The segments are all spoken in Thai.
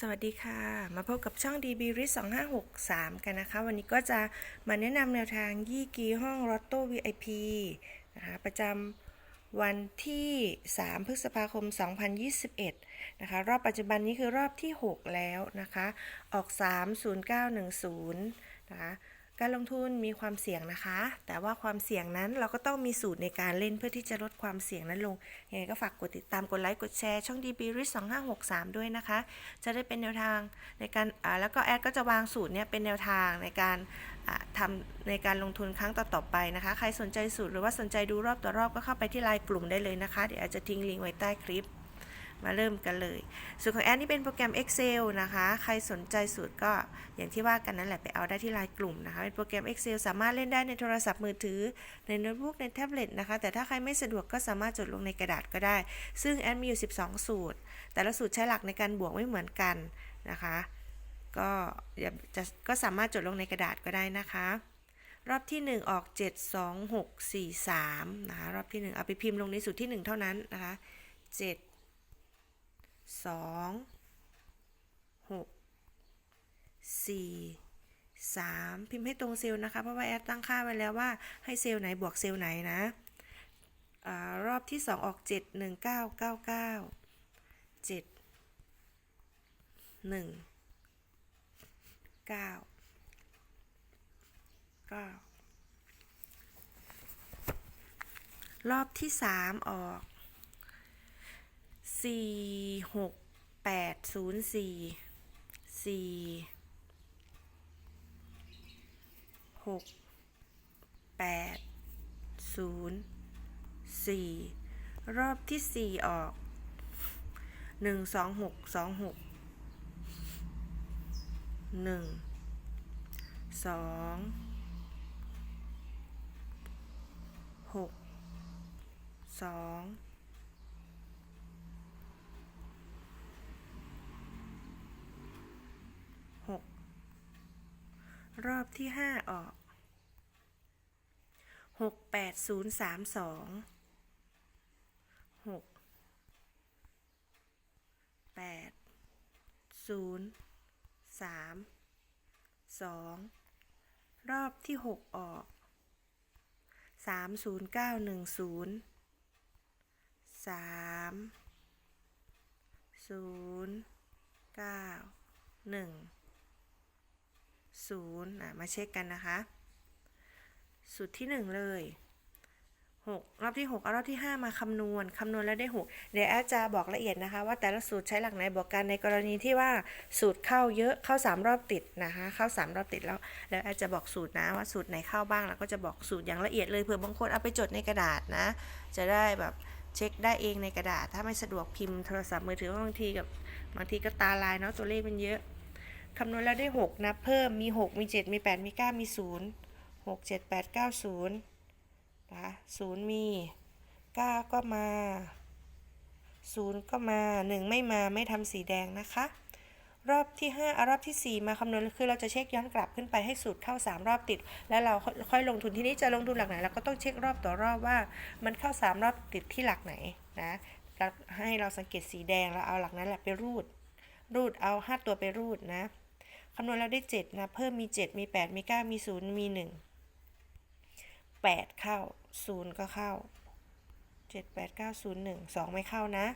สวัสดีค่ะ มาพบกับช่อง DB r i s 2563 กันนะคะ วันนี้ก็จะมาแนะนำแนวทางยี่กีห้องรอตโต้ VIP นะคะประจำวันที่ 3 พฤษภาคม 2021 นะคะ รอบปัจจุบันนี้คือรอบที่ 6 แล้วนะคะ ออก 30910 นะคะ การลงทุนมีความเสี่ยงนะคะ แต่ว่าความเสี่ยงนั้นเราก็ต้องมีสูตรในการเล่นเพื่อที่จะลดความเสี่ยงนั้นลง ยังไงก็ฝากกดติดตาม กดไลค์ กดแชร์ ช่อง DB r i s 2563ด้วยนะคะ จะได้เป็นแนวทางในการแล้วก็แอดก็จะวางสูตรเนี่ยเป็นแนวทางในการอ่าทำในการลงทุนครั้งต่อๆไปนะคะ ใครสนใจสูตรหรือว่าสนใจดูรอบต่อรอบก็เข้าไปที่ไลน์กลุ่มได้เลยนะคะ เดี๋ยวอาจจะทิ้งลิงก์ไว้ใต้คลิป มาเริ่มกันเลยสูตรของแอดนี่เป็นโปรแกรม Excel นะคะ ใครสนใจสูตรก็อย่างที่ว่ากันนั่นแหละไปเอาได้ที่ไลน์กลุ่มนะคะ เป็นโปรแกรม Excel สามารถเล่นได้ในโทรศัพท์มือถือ ในโน้ตบุ๊ก ในแท็บเล็ตนะคะ แต่ถ้าใครไม่สะดวกก็สามารถจดลงในกระดาษก็ได้ ซึ่งแอดมีอยู่ 12 สูตร แต่ละสูตรใช้หลักในการบวกไม่เหมือนกันนะคะ ก็จะก็สามารถจดลงในกระดาษก็ได้นะคะรอบที่ 1 ออก 7 2 6 4 3 นะคะ รอบที่ 1 เอาไปพิมพ์ลงในสูตรที่ 1 เท่านั้นนะคะ 7 สองหกสี่สามพิมพ์ให้ตรงเซลล์นะคะ เพราะว่าแอดตั้งค่าไว้แล้วว่าให้เซลล์ไหนบวกเซลล์ไหนนะอรอบที่สองออกเจ็ดหนึ่งเก้าเก้าเก้าเจ็ดหนึ่งเก้าเก้ารอบที่สามออก สี่หกแปดศูนย์สี่สี่หกแปดศูนย์สี่รอบที่สี่ออกหนึ่งสองหกสองหกหนึ่งสองหกสอง รอบที่ห้าออก หกแปดศูนย์สามสองหกแปดศูนย์สามสองรอบที่หกออกสามศูนย์เก้าหนึ่งศูนย์สามศูนย์เก้าหนึ่ง ศูนย์อะมาเช็คกันนะคะ สูตรที่หนึ่งเลยหกรอบที่หกเอารอบที่ห้ามาคำนวณคำนวณแล้วได้หกเดี๋ยวแอดจะบอกละเอียดนะคะ ว่าแต่ละสูตรใช้หลักไหนบอกกันในกรณีที่ว่าสูตรเข้าเยอะเข้าสามรอบติดนะคะ เข้าสามรอบติดแล้ว แล้วแอดจะบอกสูตรนะว่าสูตรไหนเข้าบ้างแล้วก็จะบอกสูตรอย่างละเอียดเลยเผื่อบางคนเอาไปจดในกระดาษนะ จะได้แบบเช็คได้เองในกระดาษ ถ้าไม่สะดวกพิมพ์โทรศัพท์มือถือบางทีกับบางทีก็ตาลายเนาะตัวเลขมันเยอะ คำนวณแล้วได้ 6 นับเพิ่มมี 6 มี 7 มี 8 มี 9 มี 0 6 7 8 9 0นะ0มี 9 ก็มา 0 ก็มา 1 ไม่มาไม่ทำสีแดงนะคะ รอบที่5อารอบที่ 4 มาคำนวณคือเราจะเช็คย้อนกลับขึ้นไปให้สูตรเข้า 3 รอบติด แล้วเราค่อยลงทุนที่นี้จะลงทุนหลักไหนเราก็ต้องเช็ครอบต่อรอบว่ามันเข้า 3 รอบติดที่หลักไหนนะให้เราสังเกตสีแดงแล้วเอาหลักนั้นแหละไปรูด รูดเอา 5 ตัวไปรูดนะ คำนวณแล้วได้ 7 นะ เพิ่มมี 7 มี 8 มี 9 มี 0 มี 1 8 เข้า 0 ก็เข้า 7 8 9 0 1 2 ไม่เข้านะ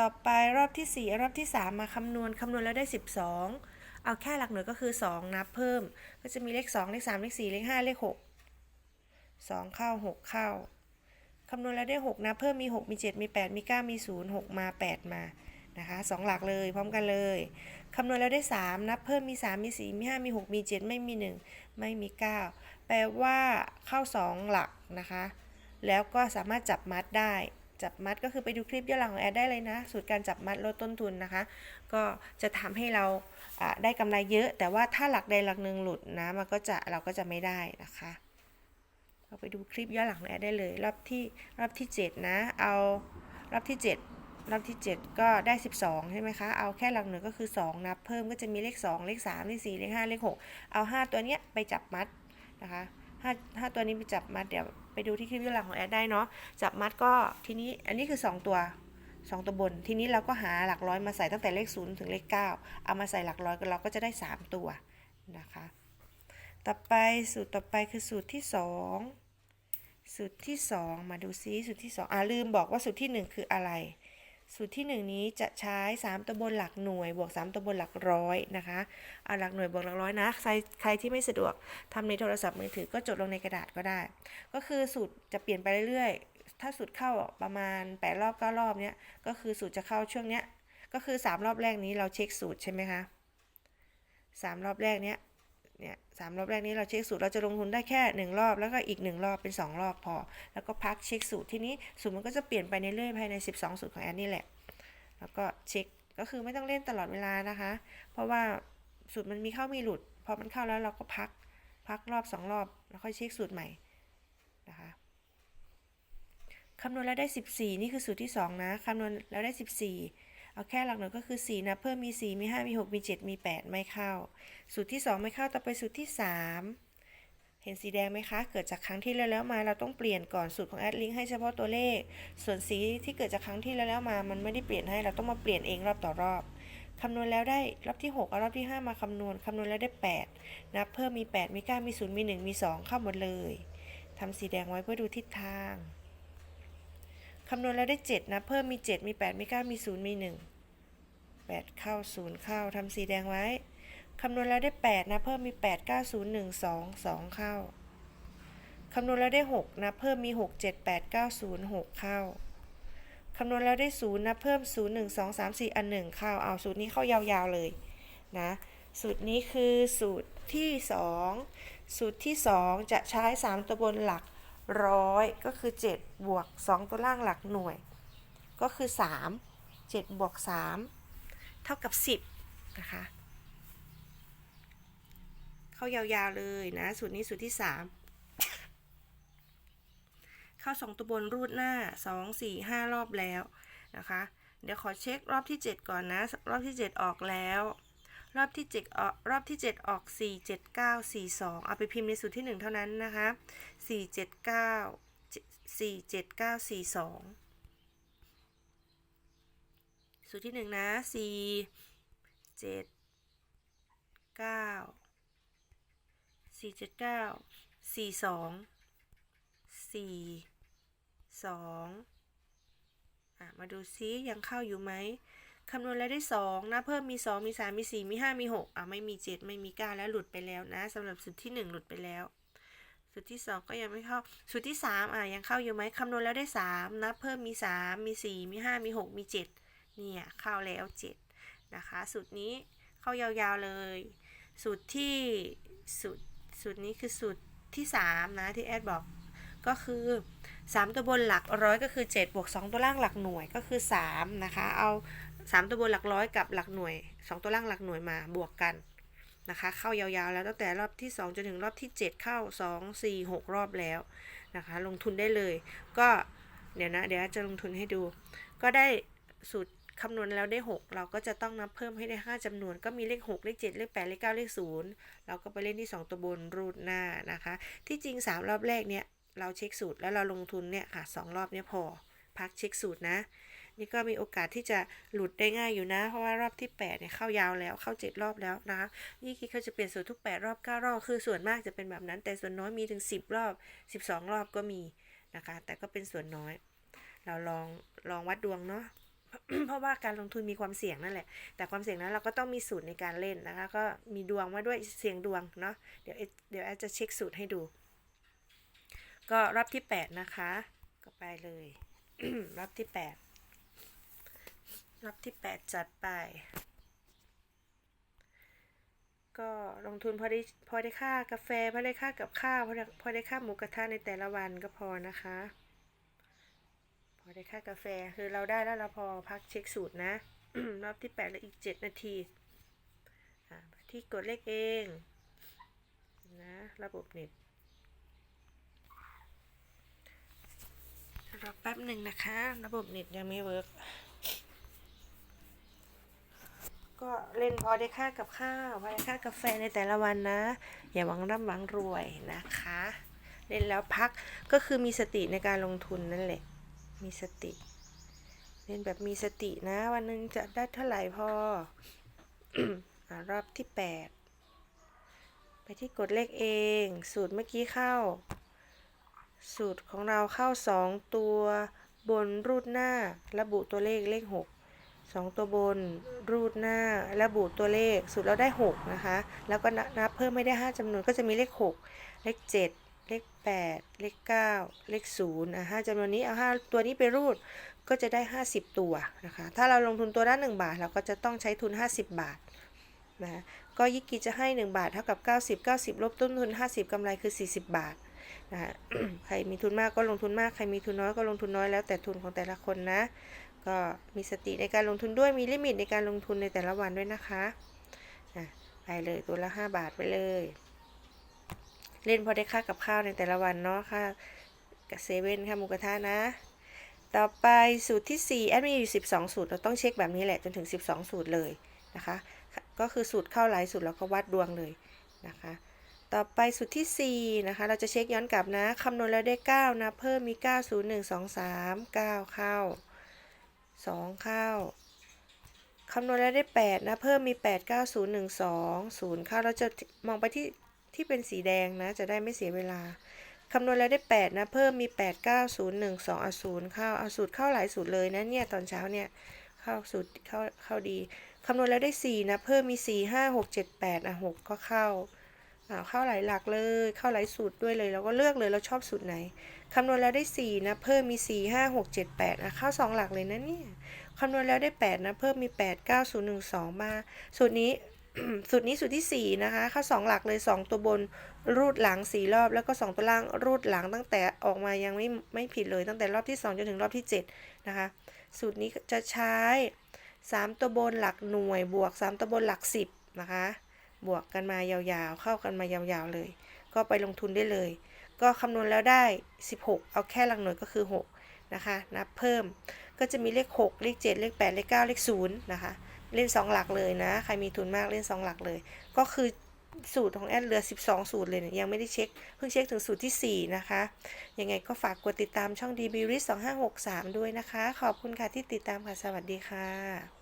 ต่อไปรอบที่ 4 รอบที่ 3 มาคำนวณคำนวณแล้วได้ 12 เอาแค่หลักหน่วยก็คือ 2 นับเพิ่ม ก็จะมีเลข 2 เลข 3 เลข 4 เลข 5 เลข 6 2 เข้า 6 เข้าคำนวณแล้วได้ 6นับเพิ่มมี 6 มี 7 มี 8 มี 9 มี 0 6 มา 8 มานะคะสองหลักเลยพร้อมกันเลย คำนวณแล้วได้ 3 นับเพิ่มมี 3 มี 4 มี 5 มี 6 มี 7 ไม่มี 1 ไม่มี 9 แปลว่าเข้า 2 หลักนะคะ แล้วก็สามารถจับมัดได้ จับมัดก็คือไปดูคลิปย้อนหลังของแอดได้เลยนะ สูตรการจับมัดลดต้นทุนนะคะ ก็จะทำให้เราได้กำไรเยอะ แต่ว่าถ้าหลักใดหลักหนึ่งหลุดนะ มันก็จะเราก็จะไม่ได้นะคะเราไปดูคลิปย้อนหลังของแอดได้เลย รอบที่รอบที่ 7 นะ เอารอบที่ 7 รอบที่ 7 ก็ได้ 12 ใช่ไหมคะ เอาแค่หลักหนึ่งก็คือ 2 นับ เพิ่มก็จะมีเลข 2 เลข 3 เลข 4 เลข 5 เลข 6 เอา 5 ตัวเนี้ยไปจับมัดนะคะ5 5ตัวนี้ไปจับมัด เดี๋ยวไปดูที่คลิปย้อนหลังของแอดได้เนาะ จับมัดก็ทีนี้อันนี้คือ 2 ตัว 2 ตัวบน ทีนี้เราก็หาหลักร้อยมาใส่ตั้งแต่เลข 0 ถึงเลข 9 เอามาใส่หลักร้อยกันเราก็จะได้ 3 ตัวนะคะ ต่อไปสูตรต่อไปคือสูตรที่ 2 สูตรที่ 2 มาดูซิสูตรที่ 2 อ่าลืมบอกว่าสูตรที่ 1 คืออะไร สูตรที่ 1 นี้จะใช้ 3 ตัวบนหลักหน่วย บวก 3 ตัวบนหลักร้อยนะคะเอาหลักหน่วยบวกหลักร้อยนะใครใครที่ไม่สะดวกทำในโทรศัพท์มือถือก็จดลงในกระดาษก็ได้ ก็คือสูตรจะเปลี่ยนไปเรื่อยๆ ถ้าสูตรเข้าประมาณ 8 รอบ 9 รอบเนี้ยก็คือสูตรจะเข้าช่วงเนี้ยก็คือ 3 รอบแรกนี้เราเช็คสูตรใช่ไหมคะ3รอบแรกเนี้ย เนี่ยสามรอบแรกนี้เราเช็คสูตรเราจะลงทุนได้แค่หนึ่งรอบแล้วก็อีกหนึ่งรอบเป็นสองรอบพอ แล้วก็พักเช็คสูตรที่นี้สูตรมันก็จะเปลี่ยนไปในเรื่อยๆภายใน 12 สูตรของแอนนี่แหละ แล้วก็เช็คก็คือไม่ต้องเล่นตลอดเวลานะคะ เพราะว่าสูตรมันมีเข้ามีหลุดพอมันเข้าแล้วเราก็พักพักรอบสองรอบ แล้วค่อยเช็คสูตรใหม่นะคะคำนวณแล้วได้ 14 นี่คือสูตรที่ 2 นะคำนวณแล้วได้ 14 เอาแค่หลักหน่วยก็คือ 4 นะ เพิ่มมี 4 มี 5 มี 6 มี 7 มี 8 ไม่เข้า สูตรที่ 2 ไม่เข้า ต่อไปสูตรที่ 3 เห็นสีแดงไหมคะ เกิดจากครั้งที่แล้วแล้วมา เราต้องเปลี่ยนก่อนสูตรของแอดลิงให้เฉพาะตัวเลข ส่วนสีที่เกิดจากครั้งที่แล้วแล้วมา มันไม่ได้เปลี่ยนให้ เราต้องมาเปลี่ยนเองรอบต่อรอบคำนวณแล้วได้รอบที่ 6 เอารอบที่ 5 มาคำนวณ คำนวณแล้วได้ 8 นับเพิ่มมี 8 มี 9 มี 0 มี 1 มี 2 เข้าหมดเลย ทำสีแดงไว้เพื่อดูทิศทาง คำนวณแล้วได้ 7 นะ เพิ่มมี 7 มี 8 มี 9 มี 0 มี 1 8 เข้า 0 เข้าทำสีแดงไว้ คำนวณแล้วได้ 8 นะ เพิ่มมี 8 9 0 1 2 2 เข้า คำนวณแล้วได้ 6 นะ เพิ่มมี 6 7 8 9 0 6 เข้า คำนวณแล้วได้ 0 นะ เพิ่ม 0 1 2 3 4 อัน 1 เข้า เอาสูตรนี้เข้ายาวๆเลยนะ สูตรนี้คือสูตรที่ 2 สูตรที่ 2 จะใช้ 3 ตัวบนหลัก ร้อยก็คือ 7 บวก 2 ตัวล่างหลักหน่วย ก็คือ 3 7 บวก 3 เท่ากับ 10 นะคะ เข้ายาวๆเลยนะ สูตรนี้สูตรที่ 3 เข้า 2 ตัวบนรูดหน้า 2 4 5 รอบแล้วนะคะ เดี๋ยวขอเช็ครอบที่ 7 ก่อนนะ รอบที่ 7 ออกแล้ว รอบที่7ออกรอบที่ 7 ออก 4 7 9 4 2 เอาไปพิมพ์ในสูตรที่ 1 เท่านั้นนะคะ 4 7 9 4 7 9 4 2 สูตรที่ 1 นะ 4 7 9 4 7 9 4 2 4 2อะมาดูซิยังเข้าอยู่ไหม คำนวณแล้วได้ 2 นะ เพิ่มมี 2 มี 3 มี 4 มี 5 มี 6อะไม่มี 7 ไม่มี 9 แล้วหลุดไปแล้วนะสำหรับสูตรที่ 1 หลุดไปแล้วสูตรที่ 2 ก็ยังไม่เข้าสูตรที่ 3 อะยังเข้าอยู่ไหมคำนวณแล้วได้ 3 นะ เพิ่มมี 3 มี 4 มี 5 มี 6 มี 7 เนี่ยเข้าแล้ว 7 นะคะ สูตรนี้เข้ายาวๆเลย สูตรที่สูตรสูตรนี้คือสูตรที่ 3 นะที่แอดบอกก็คือ 3 ตัวบนหลักร้อยก็คือ7บวก2ตัวล่างหลักหน่วยก็คือ3นะคะ เอา 3 ตัวบนหลักร้อยกับหลักหน่วย 2 ตัวล่างหลักหน่วยมาบวกกันนะคะ เข้ายาวๆแล้วตั้งแต่รอบที่ 2จนถึงรอบที่ 7 เข้า 2 4 6 รอบแล้วนะคะ ลงทุนได้เลย ก็เดี๋ยวนะเดี๋ยวจะลงทุนให้ดู ก็ได้สูตรคำนวณแล้วได้ 6 เราก็จะต้องนับเพิ่มให้ได้ 5จำนวน ก็มีเลข 6 เลข 7 เลข 8 เลข 9 เลข 0 เราก็ไปเล่นที่ 2 ตัวบนรูดหน้านะคะ ที่จริง 3 รอบแรกเนี่ย เราเช็คสูตรแล้วเราลงทุนเนี่ยค่ะสองรอบเนี่ยพอ พักเช็คสูตรนะ นี่ก็มีโอกาสที่จะหลุดได้ง่ายอยู่นะ เพราะว่ารอบที่8เนี่ยเข้ายาวแล้วเข้า 7 รอบแล้วนะคะนี่คิดเขาจะเปลี่ยนสูตรทุก 8 รอบ 9 รอบ คือส่วนมากจะเป็นแบบนั้น แต่ส่วนน้อยมีถึง 10 รอบ 12 รอบก็มีนะคะ แต่ก็เป็นส่วนน้อย เราลองลองวัดดวงเนาะเพราะว่าการลงทุนมีความเสี่ยงนั่นแหละ แต่ความเสี่ยงนั้นเราก็ต้องมีสูตรในการเล่นนะคะ ก็มีดวงมาด้วยเสี่ยงดวงเนาะ เดี๋ยวเดี๋ยวแอดจะเช็คสูตรให้ดู ก็รอบที่8นะคะ ก็ไปเลยรอบที่8รอบที่8จัดไป ก็ลงทุนพอได้พอได้ค่ากาแฟพอได้ค่ากับข้าวพอได้พอได้ค่าหมูกระทะในแต่ละวันก็พอนะคะ พอได้ค่ากาแฟคือเราได้แล้วเราพอพักเช็คสูตรนะรอบที่8แล้วอีก7นาทีที่กดเลขเองนะระบบเน็ต รอแป๊บหนึ่งนะคะ ระบบเน็ตยังไม่เวิร์กก็เล่นพอได้ค่ากับข้าวพอได้ค่ากาแฟในแต่ละวันนะ อย่าหวังร่ำหวังรวยนะคะ เล่นแล้วพักก็คือมีสติในการลงทุนนั่นแหละ มีสติ เล่นแบบมีสตินะ วันหนึ่งจะได้เท่าไหร่พออรอบที่8ไปที่กดเลขเอง สูตรเมื่อกี้เข้า สูตรของเราเข้า 2 ตัวบนรูดหน้า ระบุตัวเลขเลข 6 2 ตัวบนรูดหน้า ระบุตัวเลขสูตรเราได้ 6 นะคะ แล้วก็นับเพิ่มไม่ได้ 5จำนวนก็จะมีเลข 6 เลข 7 เลข 8 เลข 9 เลข0อะ5จำนวนนี้เอา 5 ตัวนี้ไปรูดก็จะได้ 50 ตัวนะคะ ถ้าเราลงทุนตัวละ1บาท เราก็จะต้องใช้ทุน 50 บาทนะก็ยิกกีจะให้ 1 บาทเท่ากับ 90 90 ลบต้นทุน 50กำไรคือ 40 บาท นะฮะใครมีทุนมากก็ลงทุนมาก ใครมีทุนน้อยก็ลงทุนน้อยแล้วแต่ทุนของแต่ละคนนะ ก็มีสติในการลงทุนด้วยมีลิมิตในการลงทุนในแต่ละวันด้วยนะคะนะไปเลยตัวละ 5 บาทไปเลย เล่นพอได้ค่ากับข้าวในแต่ละวันเนาะค่ะกับเซเว่นค่ะหมูกระทะนะ ต่อไปสูตรที่4แอดมีอยู่ 12 สูตร เราต้องเช็คแบบนี้แหละจนถึง 12 สูตรเลยนะคะ ก็คือสูตรเข้าหลายสูตรเราก็วัดดวงเลยนะคะ ต่อไปสูตรที่ 4 นะคะ เราจะเช็คย้อนกลับนะคำนวณแล้วได้ 9 นะ เพิ่มมี 9 0 1 2 3 9 เข้า 2 เข้าคำนวณแล้วได้ 8 นะ เพิ่มมี 8 9 0 1 2 0 เข้า เราจะมองไปที่ที่เป็นสีแดงนะ จะได้ไม่เสียเวลาคำนวณแล้วได้ 8 นะ เพิ่มมี 8 9 0 1 2เอา0เข้าเอาสูตรเข้าหลายสูตรเลยนะเนี่ยตอนเช้าเนี่ยเข้าสูตรเข้าเข้าดีคำนวณแล้วได้ 4 นะ เพิ่มมี 4 5 6 7 8อะ6ก็เข้า อ่าเข้าหลายหลักเลยเข้าหลายสูตรด้วยเลยเราก็เลือกเลยเราชอบสูตรไหนคำนวณแล้วได้ 4 นะ เพิ่มมี 4 5 6 7 8อะเข้า2หลักเลยนะเนี่ยคำนวณแล้วได้ 8 นะ เพิ่มมี 8 9 0 1 2 มา สูตรนี้สูตรนี้สูตรที่ 4 นะคะเข้า2หลักเลย 2 ตัวบนรูดหลัง 4 รอบ แล้วก็ 2 ตัวล่างรูดหลังตั้งแต่ออกมายังไม่ไม่ผิดเลยตั้งแต่รอบที่ 2 จนถึงรอบที่ 7 นะคะ สูตรนี้จะใช้ 3 ตัวบนหลักหน่วยบวก 3 ตัวบนหลัก 10 นะคะ บวกกันมายาวๆ เข้ากันมายาวๆเลย ก็ไปลงทุนได้เลย ก็คำนวณแล้วได้ 16 เอาแค่หลักหน่วยก็คือ 6 นะคะ นับเพิ่ม ก็จะมีเลข 6 เลข 7 เลข 8 เลข 9 เลข 0 นะคะ เล่น 2 หลักเลยนะ ใครมีทุนมากเล่น 2 หลักเลย ก็คือสูตรของแอดเหลือ 12 สูตรเลยเนี่ยยังไม่ได้เช็ค เพิ่งเช็คถึงสูตรที่ 4 นะคะ ยังไงก็ฝากกดติดตามช่อง DB r i s 2563 ด้วยนะคะ ขอบคุณค่ะที่ติดตามค่ะ สวัสดีค่ะ